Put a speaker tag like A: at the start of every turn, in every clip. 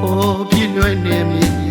A: ပေါ်ပြည့်နှွဲ့နေမြင်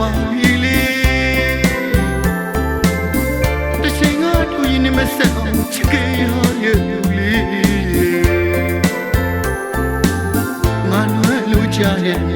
A: ပါပြီလေတချိန်ကတူရင်နေမဆက်အောင်ချစ်ခဲ့ရရဲ့လေငါတို့လူချတဲ့မင်းတို့တကယ်စီပါ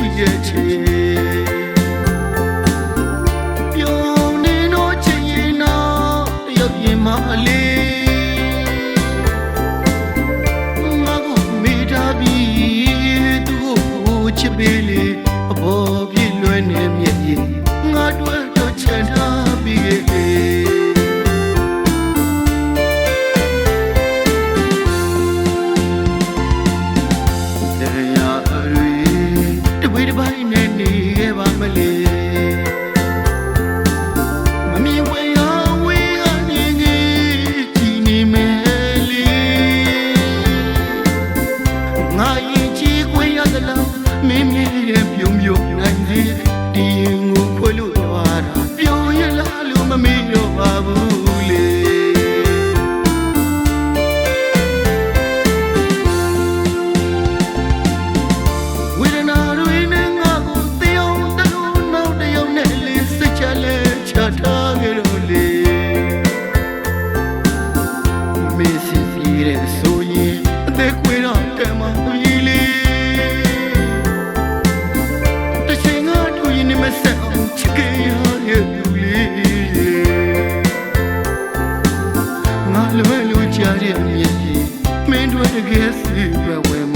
A: свете. သလားမင်းမြည်ရဲ့ပြုံပြုံနိုင်သေးဒီရင်ကိုခွေလို့သွားတာပြုံရလားလို့မမေ့တော့ပါဘူး လွယ်လူချရတဲ့အမြင်ကြီးမင်းတို့တကယ်စီပဲဝဲ